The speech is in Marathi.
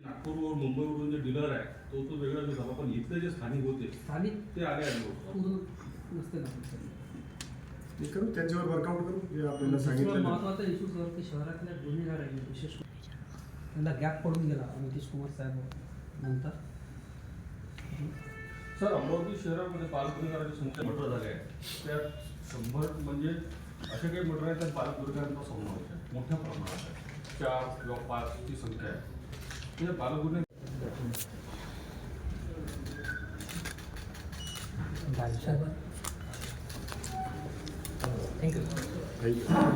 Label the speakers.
Speaker 1: नागपूरवर मुंबईवरून जे डीलर आहे तो तो वेगळा जो झाला. पण इथले जे स्थानिक होते
Speaker 2: स्थानिक?
Speaker 1: ते आले
Speaker 2: पूर्ण नसते ना
Speaker 3: ते करू? त्यांच्यावर वर्कआउट करू? जे आपल्याला सांगितलं
Speaker 2: महत्त्वाचा इश्यू सर की शहरातल्या गुन्हेगार आहे विशेष करून. त्यांना गॅप पडून गेला नितीश कुमार साहेब नंतर.
Speaker 1: सर अमरावती शहरामध्ये बालगुन्हेगारांची संख्या मटर झाली आहे त्यात शंभर म्हणजे असे काही मटर आहेत त्यात बालगुन्हेगारांचा समावेश आहे मोठ्या प्रमाणात आहे. चार किंवा पाच ची संख्या आहे. म्हणजे बालगुन्हे
Speaker 2: थँक्यू
Speaker 3: थँक्यू